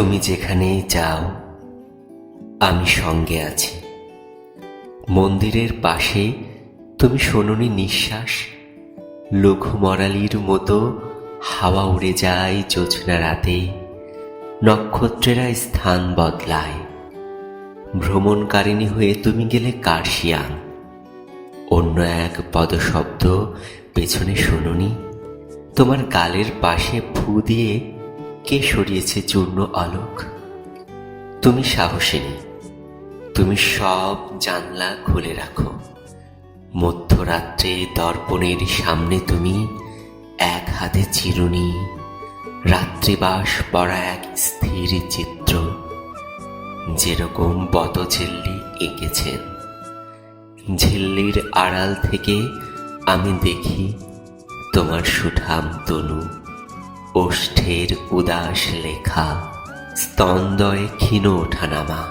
তুমি যেখানেই যাও, আমি সঙ্গে আছি। মন্দিরের পাশে তুমি শোনোনি নিঃশ্বাস লঘু মরালির মতো হাওয়া উড়ে যায় জোছনা রাতে, নক্ষত্রেরা স্থান বদলায়। ভ্রমণকারিণী হয়ে তুমি গেলে কার্শিয়াং। অন্য এক পদশব্দ পেছনে শুনুনি, তোমার গালের পাশে ফু দিয়ে কে সরিয়েছে চূর্ণ আলোক? তুমি সাহসিনী, তুমি সব জানলা খুলে রাখো। মধ্যরাত্রে দর্পণের সামনে তুমি এক হাতে চিরুনি, রাত্রিবাস পড়া এক স্থির চিত্র, যেরকম বতঝিল্লি এঁকেছেন ঝিল্লির আড়াল থেকে আমি দেখি তোমার সুঠাম তনু। ওষ্ঠের উদাস লেখা, স্তন্দয়ে ক্ষীণ ওঠানামা।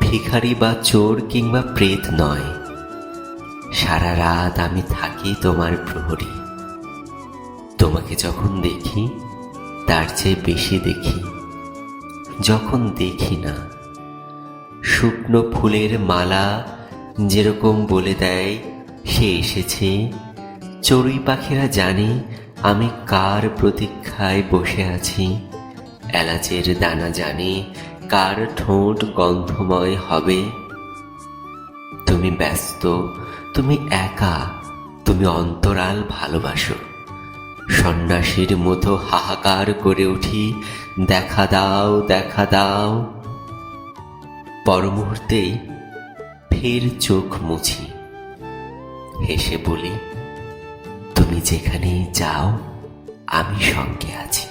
ভিখারি বা চোর কিংবা প্রেত নয়। সারা রাত আমি থাকি তোমার প্রহরী। তোমাকে যখন দেখি, তার চেয়ে বেশি দেখি। যখন দেখি না, শুকনো ফুলের মালা যেরকম বলে দেয়, সে এসেছে। চড়ুই পাখিরা জানে আমি কার প্রতীক্ষায় বসে আছি? এলাচের দানা জানে, কার ঠোঁট গন্ধময় হবে? তুমি ব্যস্ত, তুমি একা, তুমি অন্তরাল ভালোবাসো। সন্ন্যাসীর মতো হাহাকার করে উঠি, দেখা দাও দেখা দাও। পর মুহূর্তেই ফের চোখ মুছি। হেসে বলি যেখানেই যাও আমি সঙ্গে আছি।